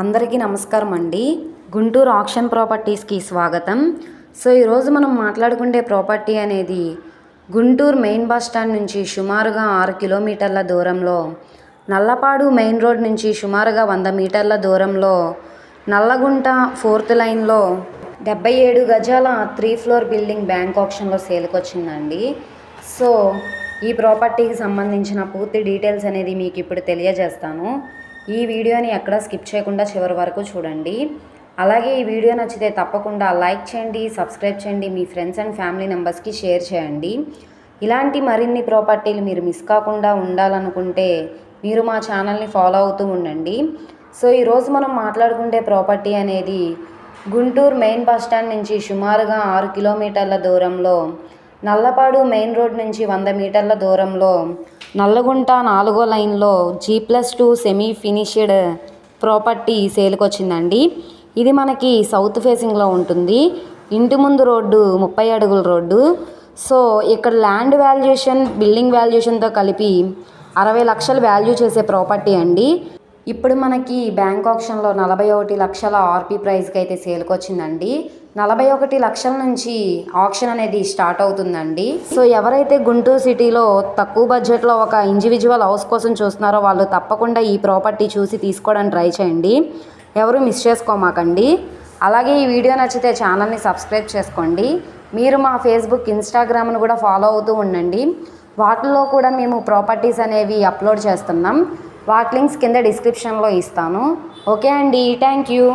అందరికీ నమస్కారం అండి. గుంటూరు ఆక్షన్ ప్రాపర్టీస్కి స్వాగతం. సో ఈరోజు మనం మాట్లాడుకునే ప్రాపర్టీ అనేది గుంటూరు మెయిన్ బస్ స్టాండ్ నుంచి సుమారుగా ఆరు కిలోమీటర్ల దూరంలో నల్లపాడు మెయిన్ రోడ్ నుంచి సుమారుగా వంద మీటర్ల దూరంలో నల్లగుంట ఫోర్త్ లైన్లో డెబ్బై ఏడు గజాల త్రీ ఫ్లోర్ బిల్డింగ్ బ్యాంక్ ఆప్షన్లో సేల్కి వచ్చిందండి సో ఈ ప్రాపర్టీకి సంబంధించిన పూర్తి డీటెయిల్స్ అనేది మీకు ఇప్పుడు తెలియజేస్తాను. ఈ వీడియోని ఎక్కడా స్కిప్ చేయకుండా చివరి వరకు చూడండి. అలాగే ఈ వీడియో నచ్చితే తప్పకుండా లైక్ చేయండి సబ్స్క్రైబ్ చేయండి మీ ఫ్రెండ్స్ అండ్ ఫ్యామిలీ మెంబర్స్కి షేర్ చేయండి. ఇలాంటి మరిన్ని ప్రాపర్టీలు మీరు మిస్ కాకుండా ఉండాలనుకుంటే మీరు మా ఛానల్ని ఫాలో అవుతూ ఉండండి. సో ఈరోజు మనం మాట్లాడుకుంటే ప్రాపర్టీ అనేది గుంటూరు మెయిన్ బస్ స్టాండ్ నుంచి సుమారుగా ఆరు కిలోమీటర్ల దూరంలో నల్లపాడు మెయిన్ రోడ్ నుంచి వంద మీటర్ల దూరంలో నల్లగుంట నాలుగో లైన్లో G plus two semi finished property సేల్కొచ్చిందండి. ఇది మనకి సౌత్ ఫేసింగ్లో ఉంటుంది. ఇంటి ముందు రోడ్డు ముప్పై అడుగుల రోడ్డు. సో ఇక్కడ ల్యాండ్ వాల్యుయేషన్ బిల్డింగ్ వాల్యుయేషన్తో కలిపి అరవై లక్షలు వాల్యూ చేసే ప్రాపర్టీ అండి. ఇప్పుడు మనకి బ్యాంక్ ఆప్షన్లో నలభై ఒకటి లక్షల ఆర్పీ ప్రైస్కి అయితే సేల్కి వచ్చిందండి నలభై ఒకటి లక్షల నుంచి ఆప్షన్ అనేది స్టార్ట్ అవుతుందండి. సో ఎవరైతే గుంటూరు సిటీలో తక్కువ బడ్జెట్లో ఒక ఇండివిజువల్ హౌస్ కోసం చూస్తున్నారో వాళ్ళు తప్పకుండా ఈ ప్రాపర్టీ చూసి తీసుకోవడానికి ట్రై చేయండి. ఎవరు మిస్ చేసుకోమాకండి. అలాగే ఈ వీడియో నచ్చితే ఛానల్ని సబ్స్క్రైబ్ చేసుకోండి. మీరు మా ఫేస్బుక్ ఇన్స్టాగ్రామ్ను కూడా ఫాలో అవుతూ ఉండండి. వాటిల్లో కూడా మేము ప్రాపర్టీస్ అనేవి అప్లోడ్ చేస్తున్నాం. వాటి లింక్స్ కింద డిస్క్రిప్షన్లో ఇస్తాను. ఓకే అండి థ్యాంక్ యూ